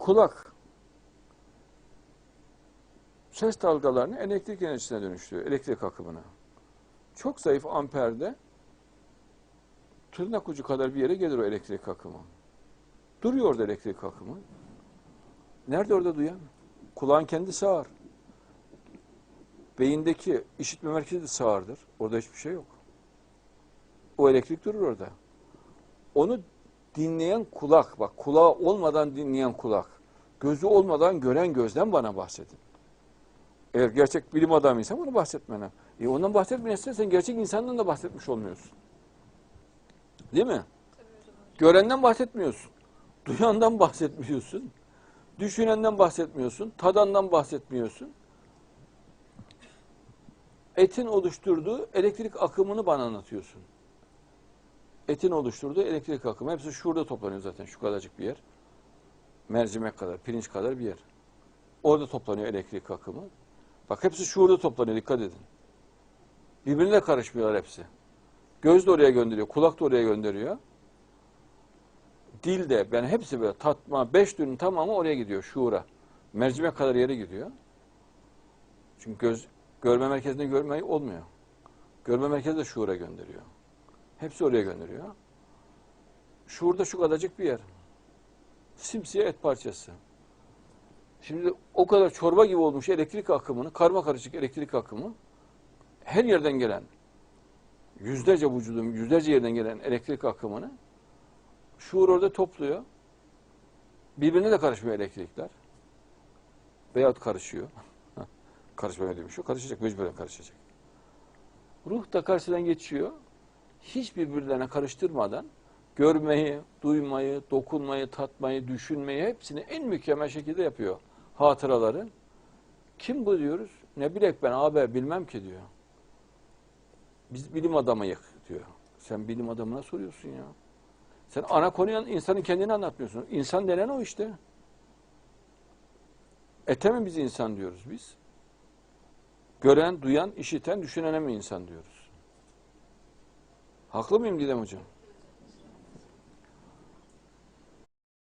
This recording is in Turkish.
kulak ses dalgalarını elektrik enerjisine dönüştürüyor, elektrik akımına. Çok zayıf amperde tırnak ucu kadar bir yere gelir o elektrik akımı. Duruyor orada elektrik akımı. Nerede orada duyan? Kulağın kendi sağır. Beyindeki işitme merkezi de sağırdır. Orada hiçbir şey yok. O elektrik durur orada. Onu dinleyen kulak, bak kulağı olmadan dinleyen kulak, gözü olmadan gören gözden bana bahsedin. Eğer gerçek bilim adamıysan bunu bahsetmene. E ondan bahsetmeyesen sen gerçek insandan da bahsetmiş olmuyorsun. Değil mi? Görenden bahsetmiyorsun. Duyandan bahsetmiyorsun. Düşünenden bahsetmiyorsun. Tadandan bahsetmiyorsun. Etin oluşturduğu elektrik akımını bana anlatıyorsun. Etin oluşturduğu elektrik akımı. Hepsi şurada toplanıyor zaten. Şu kadarcık bir yer. Mercimek kadar, pirinç kadar bir yer. Orada toplanıyor elektrik akımı. Bak hepsi şurada toplanıyor. Dikkat edin. Birbirine karışmıyorlar hepsi. Göz de oraya gönderiyor. Kulak da oraya gönderiyor. Dil de yani hepsi böyle tatma, beş dünün tamamı oraya gidiyor şuura. Mercimek kadar yere gidiyor. Çünkü göz görme merkezinde görmeyi olmuyor. Görme merkezi de şuura gönderiyor. Hepsi oraya gönderiyor. Şuurda şu kadarcık bir yer. Simsiyah et parçası. Şimdi o kadar çorba gibi olmuş elektrik akımını, karma karışık elektrik akımı her yerden gelen yüzlerce vücudun yüzlerce yerden gelen elektrik akımını şuur orada topluyor. Birbirine de karışmıyor elektrikler. Veyahut karışıyor. Karışmıyor demiş o. Karışacak, mecburen karışacak. Ruh da karşıdan geçiyor. Hiç birbirlerine karıştırmadan görmeyi, duymayı, dokunmayı, tatmayı, düşünmeyi hepsini en mükemmel şekilde yapıyor. Hatıraları. Kim bu diyoruz? Ne bilek ben abi bilmem ki diyor. Biz bilim adamıyık diyor. Sen bilim adamına soruyorsun ya. Sen ana konuya insanın kendini anlatmıyorsun. İnsan denen o işte. Ete mi biz insan diyoruz biz? Gören, duyan, işiten, düşünene mi insan diyoruz? Haklı mıyım Didem Hocam?